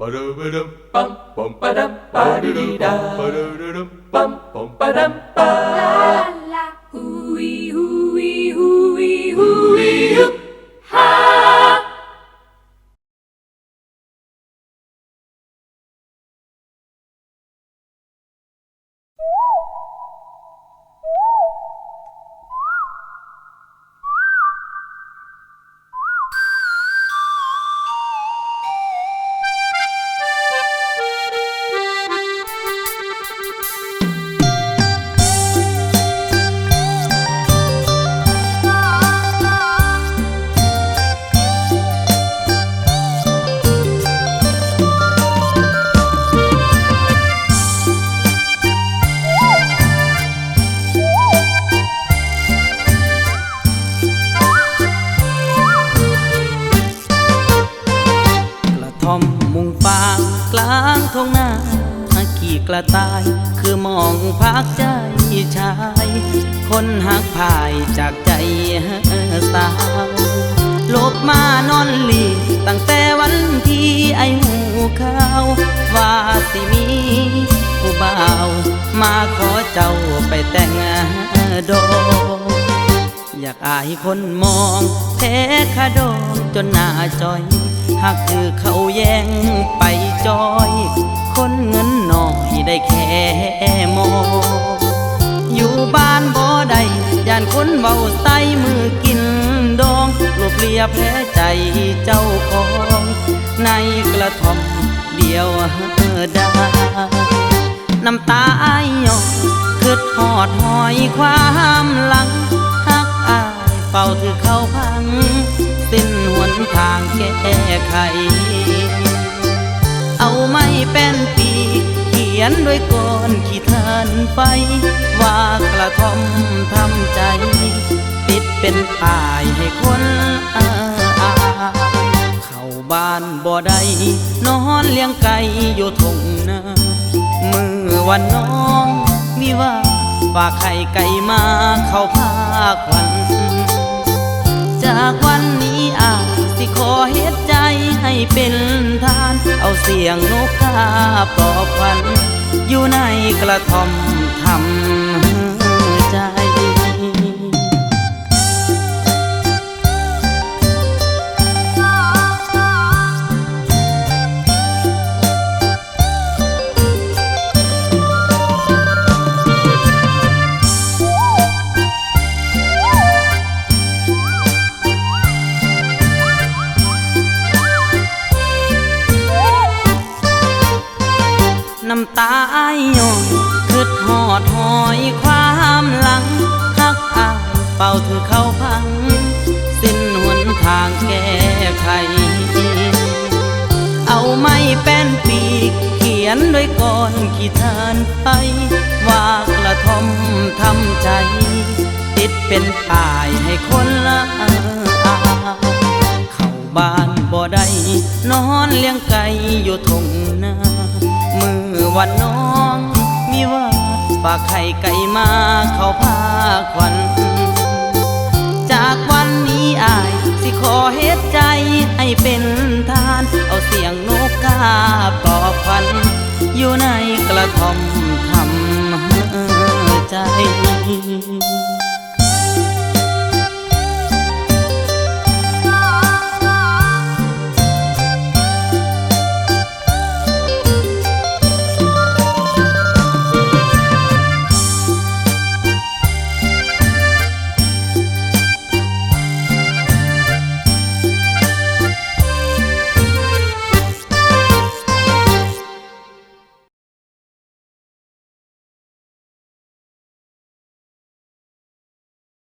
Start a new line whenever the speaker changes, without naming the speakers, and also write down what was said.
La
la ooh อมมุงฟางกลางท้องนาขี่กระต่าย คือมองพักใจชาย คนหักพายจากใจสาวลบมานอนหลีตั้งแต่วันที่ไอหูข้าวว่าสิมีผู้บ่าว มาขอเจ้าไปแต่งดอกอยากอายคนมองแพ้คาดองจนหน้าจอย หากคือเขาแย่งไปจอย คนเงินน้อยได้แค่มอง อยู่บ้านบ่ได้ย่านคนเบาใส่มือกินดองรวบเรียบแพ้ใจเจ้าของ ในกระท่อมเดียวด้น้ำตาอายยอกคืดหอดหอยความหลังหักอายเฝ้าถือเข้าพัง สิ้นหนทางแก้ไข เอาไม่เป็นปีกเขียนด้วยก้อนขี้ทานไฟว่ากระทอมทำใจ ติดเป็นป้ายให้คนอาอาเข้าบ้านบ่ได้นอนเลี้ยงไก่อยู่ทงนามือวันน้องมีว่าฝากไข่ไก่มาเข้าพาควันจากวันนี้ เป็นทาน เอาเสียงนกกาปลอบควันอยู่ในกระท่อมทำ น้ำตาไอยย้อนคืดหอดหอยความหลังหักอายเป่าถือเข้าพัง สิ้นหนทางแก้ไข เอาไม้แป้นปีก เขียนด้วยก้อนขี้ทานไป ว่ากระทมทำใจ ติดเป็นป้ายให้คนละอาเข้าบ้านบ่ได้นอนเลี้ยงไก่อยู่ทงนา วันน้องมีว่าปฝากไข่ไก่มาเขาพาควัน จากวันนี้อายสิขอเฮ็ดใจให้เป็นทาน เอาเสียงนกกาปลอบควัน อยู่ในกระท่อมทำใจ